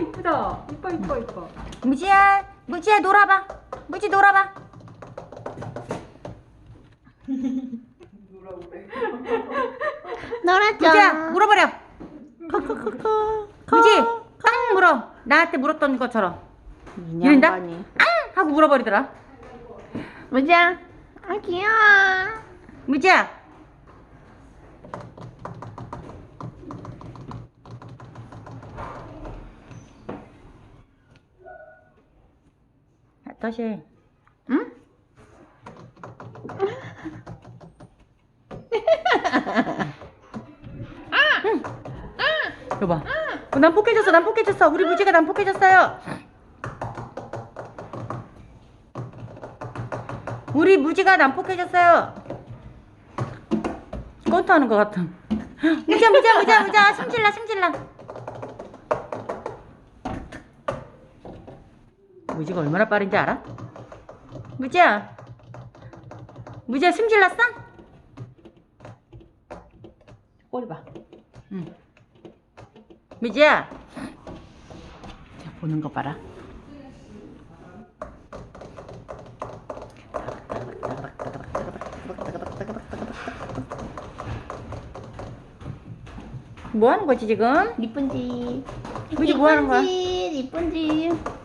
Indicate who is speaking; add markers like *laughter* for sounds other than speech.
Speaker 1: 이쁘다. 이뻐 이뻐 이뻐.
Speaker 2: 무지야, 무지야 놀아봐. 무지 놀아봐.
Speaker 3: 놀았죠.
Speaker 2: 무지야 물어버려. 무지 땅 물어. 나한테 물었던 것처럼 이른다? 앙 하고 물어버리더라.
Speaker 3: 무지야. 아 귀여워.
Speaker 2: 무지야. 다시. *laughs* 응? 여봐. 어, 난폭해졌어, 난폭해졌어. 우리 무지가 난폭해졌어요. 우리 무지가 난폭해졌어요. 권투하는 것 같아. 무지야, 무지야, 무지야, 무지야. 승질나, 승질나. 무지가 얼마나 빠른지 알아? 무지야. 무지야, 승질났어? 꼬리 봐. 응. 무지야. 자, 보는 거 봐라. 뭐 하는 거지 지금?
Speaker 3: 이쁜지.
Speaker 2: 무지 뭐 하는 거야?
Speaker 3: 이쁜지. 이쁜지.